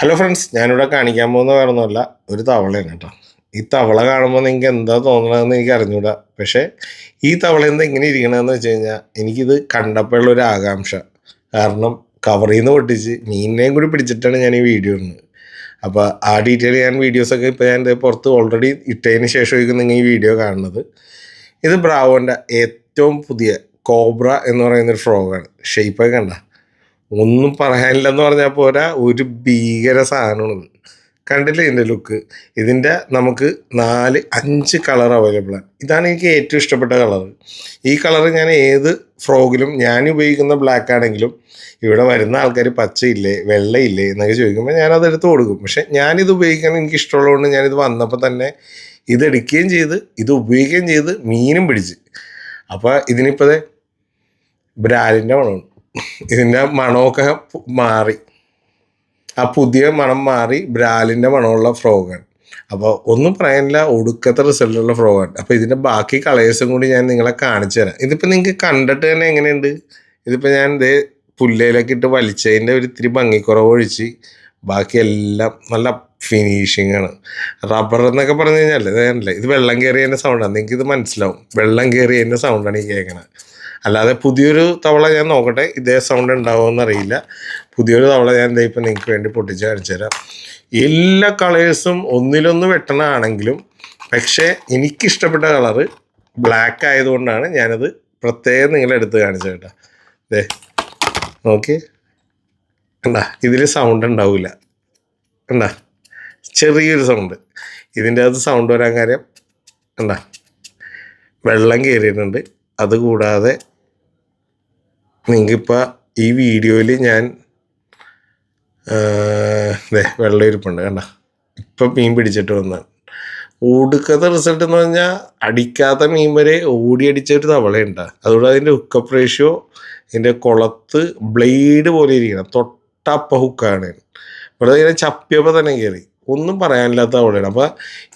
Hello friends ഞാനിവിടെ കാണിക്കാൻ പോകുന്ന വേറൊന്നുമല്ല ഒരു തവളയാണ് കേട്ടോ. ഈ തവള കാണുമ്പോൾ നിങ്ങൾക്ക് എന്താ തോന്നണമെന്ന് എനിക്ക് അറിഞ്ഞൂടാ. പക്ഷേ ഈ തവള എന്താ ഇങ്ങനെ ഇരിക്കണമെന്ന് വെച്ച് കഴിഞ്ഞാൽ എനിക്കിത് കണ്ടപ്പോഴുള്ള ഒരു ആകാംക്ഷ. കാരണം കവറിൽ നിന്ന് പൊട്ടിച്ച് മീനിനെയും കൂടി പിടിച്ചിട്ടാണ് ഞാൻ ഈ വീഡിയോ ഇടുന്നത്. അപ്പോൾ ആ ഡീറ്റെയിൽ ഞാൻ വീഡിയോസൊക്കെ ഇപ്പോൾ ഞാൻ പുറത്ത് ഓൾറെഡി ഇട്ടതിന് ശേഷമായിരിക്കും നിങ്ങൾ ഈ വീഡിയോ കാണുന്നത്. ഇത് ബ്രാവോന്റെ ഏറ്റവും പുതിയ കോബ്ര എന്ന് പറയുന്നൊരു ഫ്രോഗാണ്. ഷെയ്പ്പൊക്കെ കണ്ട? ഒന്നും പറയാനില്ലെന്ന് പറഞ്ഞാൽ പോരാ ഒരു ഭീകര സാധനമാണ് കണ്ടില്ലേ ഇതിന്റെ ലുക്ക്? ഇതിന്റെ നമുക്ക് നാല് അഞ്ച് കളർ അവൈലബിളാണ് ഇതാണ് എനിക്ക് ഏറ്റവും ഇഷ്ടപ്പെട്ട കളർ. ഈ കളർ ഞാൻ ഏത് ഫ്രോഗിലും ഞാൻ ഉപയോഗിക്കുന്ന ബ്ലാക്ക് ആണെങ്കിലും ഇവിടെ വരുന്ന ആൾക്കാർ പച്ചയില്ലേ വെള്ളയില്ലേ എന്നൊക്കെ ചോദിക്കുമ്പോൾ ഞാനത് എടുത്ത് കൊടുക്കും. പക്ഷെ ഞാനിത് ഉപയോഗിക്കാൻ എനിക്ക് ഇഷ്ടമുള്ളതുകൊണ്ട് ഞാനിത് വന്നപ്പോൾ തന്നെ ഇത് എടുക്കുകയും ചെയ്ത് ഇത് ഉപയോഗിക്കുകയും ചെയ്ത് മീനും പിടിച്ച്. അപ്പോൾ ഇതിനിപ്പോൾ ബ്രാലിന്റെ മണമാണ്. ഇതിന്റെ മണമൊക്കെ മാറി. ആ പുതിയ മണം മാറി ബ്രാലിന്റെ മണമുള്ള ഫ്രോഗാണ്. അപ്പോൾ ഒന്നും പറയാനില്ല ഒടുക്കത്തെ റിസൾട്ടുള്ള ഫ്രോഗാണ്. അപ്പോൾ ഇതിന്റെ ബാക്കി കളേഴ്സും കൂടി ഞാൻ നിങ്ങളെ കാണിച്ചു തരാം. ഇതിപ്പോൾ നിങ്ങൾക്ക് കണ്ടിട്ട് തന്നെ എങ്ങനെയുണ്ട്? ഇതിപ്പോൾ ഞാൻ ഇതേ പുല്ലയിലൊക്കെ ഇട്ട് വലിച്ചതിന്റെ ഒരു ഇത്തിരി ഭംഗിക്കുറവ് ഒഴിച്ച് ബാക്കിയെല്ലാം നല്ല ഫിനിഷിംഗ് ആണ്. റബ്ബർ എന്നൊക്കെ പറഞ്ഞു കഴിഞ്ഞാൽ ഇതല്ലേ ഇത് വെള്ളം കയറിയതിന്റെ സൗണ്ടാണ് നിങ്ങൾക്ക് ഇത് മനസ്സിലാവും. വെള്ളം കയറിയതിന്റെ സൗണ്ടാണ് ഈ കേൾക്കണത് അല്ലാതെ പുതിയൊരു തവള ഞാൻ നോക്കട്ടെ ഇതേ സൗണ്ട് ഉണ്ടാവുമെന്ന് അറിയില്ല. പുതിയൊരു തവള ഞാൻ എന്താ ഇപ്പം നിങ്ങൾക്ക് വേണ്ടി പൊട്ടിച്ച് കാണിച്ചു തരാം. എല്ലാ കളേഴ്സും ഒന്നിലൊന്ന് വെട്ടണമാണെങ്കിലും പക്ഷേ എനിക്കിഷ്ടപ്പെട്ട കളറ് ബ്ലാക്ക് ആയതുകൊണ്ടാണ് ഞാനത് പ്രത്യേകം നിങ്ങളെടുത്ത് കാണിച്ചത് കേട്ടോ. ദേ നോക്കി. കണ്ടാ ഇതിൽ സൗണ്ട് ഉണ്ടാവില്ല കണ്ടാ ചെറിയൊരു സൗണ്ട് ഇതിന്റെ അകത്ത് സൗണ്ട് വരാൻ കാര്യം കണ്ടാ വെള്ളം കയറിയിട്ടുണ്ട് അതുകൂടാതെ നിങ്ങൾക്കിപ്പോൾ ഈ വീഡിയോയിൽ ഞാൻ അതെ വെള്ളം ഇരിപ്പുണ്ട് കണ്ട. ഇപ്പം മീൻ പിടിച്ചിട്ട് വന്നാണ് ഒടുക്കത്തെ റിസൾട്ട് എന്ന് പറഞ്ഞാൽ അടിക്കാത്ത മീൻ വരെ ഓടി അടിച്ച ഒരു തവളയുണ്ട്. അതുകൊണ്ട് അതിന്റെ ഹുക്കപ്പ് റേഷ്യോ ഇതിന്റെ കുളത്ത് ബ്ലേഡ് പോലെ ഇരിക്കണം. തൊട്ടപ്പ ഹുക്കാണ് ഇവിടെ ഇങ്ങനെ ചപ്പിയപ്പോൾ തന്നെ കയറി ഒന്നും പറയാനില്ലാത്ത തവളയാണ്. അപ്പോൾ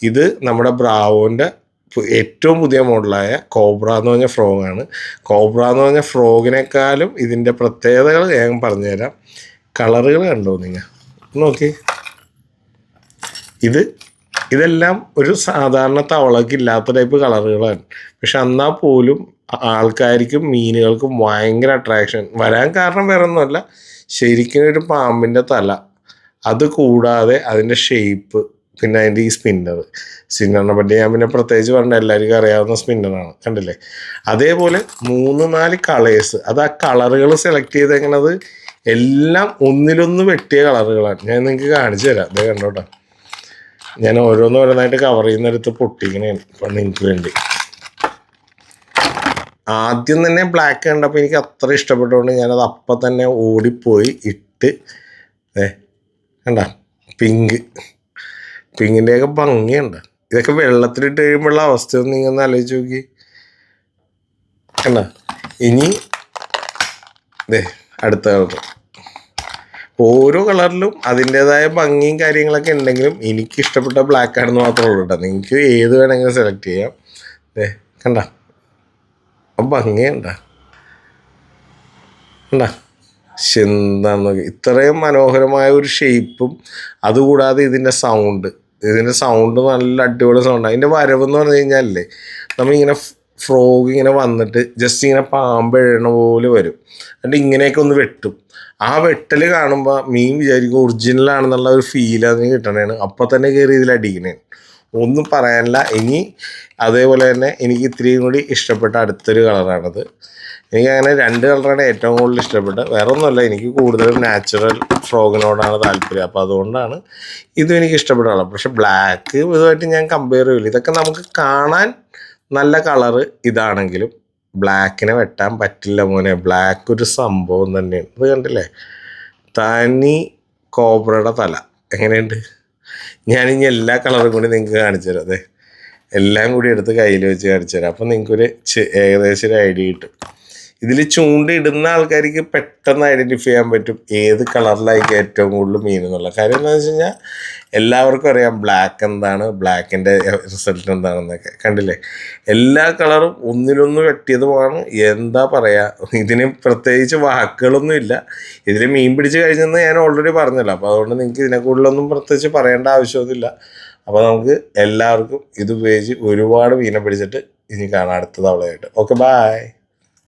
ഇത് നമ്മുടെ ബ്രാവോന്റെ ഏറ്റവും പുതിയ മോഡലായ കോബ്ര എന്ന് പറഞ്ഞ ഫ്രോഗാണ് കോബ്ര എന്ന് പറഞ്ഞ ഫ്രോഗിനേക്കാളും ഇതിന്റെ പ്രത്യേകതകൾ ഞാൻ പറഞ്ഞുതരാം. കളറുകൾ കണ്ടോ നിങ്ങൾ? നോക്കി. ഇത് ഇതെല്ലാം ഒരു സാധാരണ തവളക്ക് ഇല്ലാത്ത ടൈപ്പ് കളറുകളാണ്. പക്ഷെ എന്നാൽ പോലും ആൾക്കാർക്കും മീനുകൾക്കും ഭയങ്കര അട്രാക്ഷൻ വരാൻ കാരണം വേറെ ഒന്നുമല്ല. ശരിക്കും ഒരു പാമ്പിന്റെ തല. അത് കൂടാതെ അതിന്റെ ഷേപ്പ് പിന്നെ അതിന്റെ ഈ സ്പിന്നർ സ്പിന്നറിനെ പറ്റി ഞാൻ പിന്നെ പ്രത്യേകിച്ച് പറഞ്ഞ എല്ലാവർക്കും അറിയാവുന്ന സ്പിന്നറാണ് കണ്ടില്ലേ? അതേപോലെ മൂന്ന് നാല് കളേഴ്സ് അത് ആ കളറുകൾ സെലക്ട് ചെയ്തേക്കണത് എല്ലാം ഒന്നിലൊന്ന് വെട്ടിയ കളറുകളാണ് ഞാൻ നിങ്ങൾക്ക് കാണിച്ചു തരാം. അതേ കണ്ടോട്ടോ ഞാൻ ഓരോന്ന് ഓരോന്നായിട്ട് കവർ ചെയ്യുന്നിടത്ത് പൊട്ടിക്കണേണ്. ഇപ്പം നിങ്ങൾക്ക് വേണ്ടി. ആദ്യം തന്നെ ബ്ലാക്ക് കണ്ടപ്പോൾ എനിക്ക് അത്ര ഇഷ്ടപ്പെട്ടുകൊണ്ട് ഞാനത് അപ്പം തന്നെ ഓടിപ്പോയി. ഇട്ട് ഏ കണ്ട? പിങ്ക് പിങ്കിന്റെയൊക്കെ ഭംഗിയുണ്ട്. ഇതൊക്കെ വെള്ളത്തിലിട്ട് കഴിയുമ്പോഴുള്ള അവസ്ഥ ഒന്ന് ഇങ്ങനെ ആലോചിച്ച് നോക്കി. കണ്ട? ഇനി ദേ അടുത്ത കളർ ഓരോ കളറിലും അതിന്റെതായ ഭംഗിയും കാര്യങ്ങളൊക്കെ ഉണ്ടെങ്കിലും എനിക്ക് ഇഷ്ടപ്പെട്ട ബ്ലാക്ക് ആണെന്ന് മാത്രമേ ഉള്ളൂ കേട്ടോ നിങ്ങൾക്ക് ഏത് വേണമെങ്കിലും സെലക്ട് ചെയ്യാം. ദേ കണ്ട? ഭംഗിയുണ്ട. കണ്ട? എന്താന്ന് നോക്കി. ഇത്രയും മനോഹരമായ ഒരു ഷേപ്പും അതുകൂടാതെ ഇതിന്റെ സൗണ്ട് ഇതിന്റെ സൗണ്ട് നല്ല അടിപൊളി സൗണ്ട് അതിന്റെ വരവെന്ന് പറഞ്ഞു കഴിഞ്ഞാലേ നമ്മളിങ്ങനെ ഫ്രോഗ് ഇങ്ങനെ വന്നിട്ട് ജസ്റ്റ് ഇങ്ങനെ പാമ്പ് എഴണ പോലെ വരും. എന്നിട്ട് ഇങ്ങനെയൊക്കെ ഒന്ന് വെട്ടും. ആ വെട്ടൽ കാണുമ്പോൾ മീൻ വിചാരിക്കും ഒറിജിനൽ ആണെന്നുള്ള ഒരു ഫീൽ അതിന് കിട്ടണേണ്. അപ്പം തന്നെ കയറി ഇതിൽ അടിക്കണേ ഒന്നും പറയാനില്ല. ഇനി അതേപോലെ തന്നെ എനിക്ക് ഇത്രയും കൂടി ഇഷ്ടപ്പെട്ട അടുത്തൊരു കളറാണത് എനിക്ക് അങ്ങനെ രണ്ട് കളറാണ് ഏറ്റവും കൂടുതൽ ഇഷ്ടപ്പെട്ടത്. വേറെ ഒന്നുമല്ല എനിക്ക് കൂടുതലും നാച്ചുറൽ ഫ്രോഗിനോടാണ് താല്പര്യം. അപ്പോൾ അതുകൊണ്ടാണ് ഇതും എനിക്ക് ഇഷ്ടപ്പെടാനുള്ളത്. പക്ഷെ ബ്ലാക്ക് ഇതുമായിട്ട് ഞാൻ കമ്പയർ ചെയ്യില്ല ഇതൊക്കെ നമുക്ക് കാണാൻ നല്ല കളറ് ഇതാണെങ്കിലും ബ്ലാക്കിനെ വെട്ടാൻ പറ്റില്ല മോനെ. ബ്ലാക്ക് ഒരു സംഭവം തന്നെയാണ്. ഇത് കണ്ടില്ലേ? തനി കോബ്രയുടെ തല. എങ്ങനെയുണ്ട്? ഞാനിനി എല്ലാ കളറും കൂടി നിങ്ങൾക്ക് കാണിച്ചു തരാം. അതെ എല്ലാം കൂടി എടുത്ത് കയ്യിൽ വെച്ച് കാണിച്ചു തരാം. അപ്പം നിങ്ങൾക്കൊരു ഏകദേശം ഒരു ഐഡിയ കിട്ടും. ഇതിൽ ചൂണ്ടയിടുന്ന ആൾക്കാർക്ക് പെട്ടെന്ന് ഐഡന്റിഫൈ ചെയ്യാൻ പറ്റും ഏത് കളറിലായിരിക്കും ഏറ്റവും കൂടുതൽ മീൻ എന്നുള്ള കാര്യം എന്താണെന്ന് വെച്ച് കഴിഞ്ഞാൽ എല്ലാവർക്കും അറിയാം ബ്ലാക്ക് എന്താണ് ബ്ലാക്കിന്റെ റിസൾട്ട് എന്താണെന്നൊക്കെ. കണ്ടില്ലേ? എല്ലാ കളറും ഒന്നിലൊന്ന് വെട്ടിയതുമാണ് എന്താ പറയുക ഇതിന് പ്രത്യേകിച്ച് വാക്കുകളൊന്നും ഇല്ല. ഇതിൽ മീൻ പിടിച്ച് കഴിഞ്ഞെന്ന് ഞാൻ ഓൾറെഡി പറഞ്ഞല്ലോ. അപ്പോൾ അതുകൊണ്ട് നിങ്ങൾക്ക് ഇതിനെ കൂടുതലൊന്നും പ്രത്യേകിച്ച് പറയേണ്ട ആവശ്യമൊന്നുമില്ല. അപ്പോൾ നമുക്ക് എല്ലാവർക്കും ഇത് ഉപയോഗിച്ച് ഒരുപാട് മീനെ പിടിച്ചിട്ട് ഇനി കാണാം അടുത്ത തവളയായിട്ട് ഓക്കെ ബായ്